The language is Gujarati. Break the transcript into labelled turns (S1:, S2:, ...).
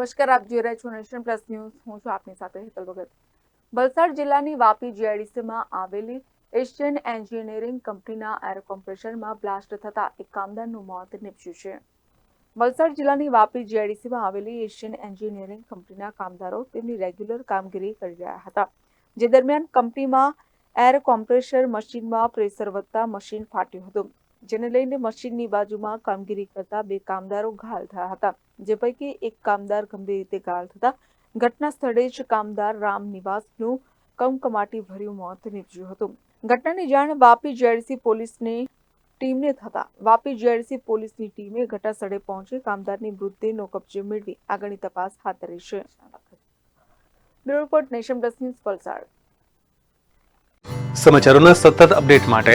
S1: નમસ્કાર, આપ જોઈ રહ્યા છો નેશન પ્લસ ન્યૂઝ. હું છું આપની સાથે હેતલ ભગત. વલસાડ જિલ્લાની વાપી જીઆઈડીસીમાં આવેલી એશિયન એન્જિનિયરિંગ કંપનીના એર કોમ્પ્રેશરમાં બ્લાસ્ટ થતા એક કામદારનું મોત નીપજ્યું છે. વલસાડ જિલ્લાની વાપી જીઆઈડીસીમાં આવેલી એશિયન એન્જિનિયરિંગ કંપનીના કામદારો તેમની રેગ્યુલર કામગીરી કરી રહ્યા હતા, જે દરમિયાન કંપનીમાં એર કોમ્પ્રેશર મશીનમાં પ્રેશર વધતા મશીન ફાટ્યું હતું. જેને લઈને મશીનની બાજુમાં કામગીરી કરતા બે કામદારો ઘાયલ થયા હતા, જે પૈકી એક કામદાર ગંભીર રીતે ઘાયલ થતા. ઘટના સ્થળે જ કામદાર રામ નિવાસનું કમકમાટી ભર્યું મોત નીપજ્યું હતું. ઘટનાની જાણ વાપી જેડીસી પોલીસની ટીમને થતા. વાપી જેડીસી પોલીસની ટીમે ઘટના સ્થળે પહોંચી કામદારની મૃતદેહનો કબજે મેળવી આગળની તપાસ હાથ ધરી છે.
S2: સમાચારોના સતત અપડેટ માટે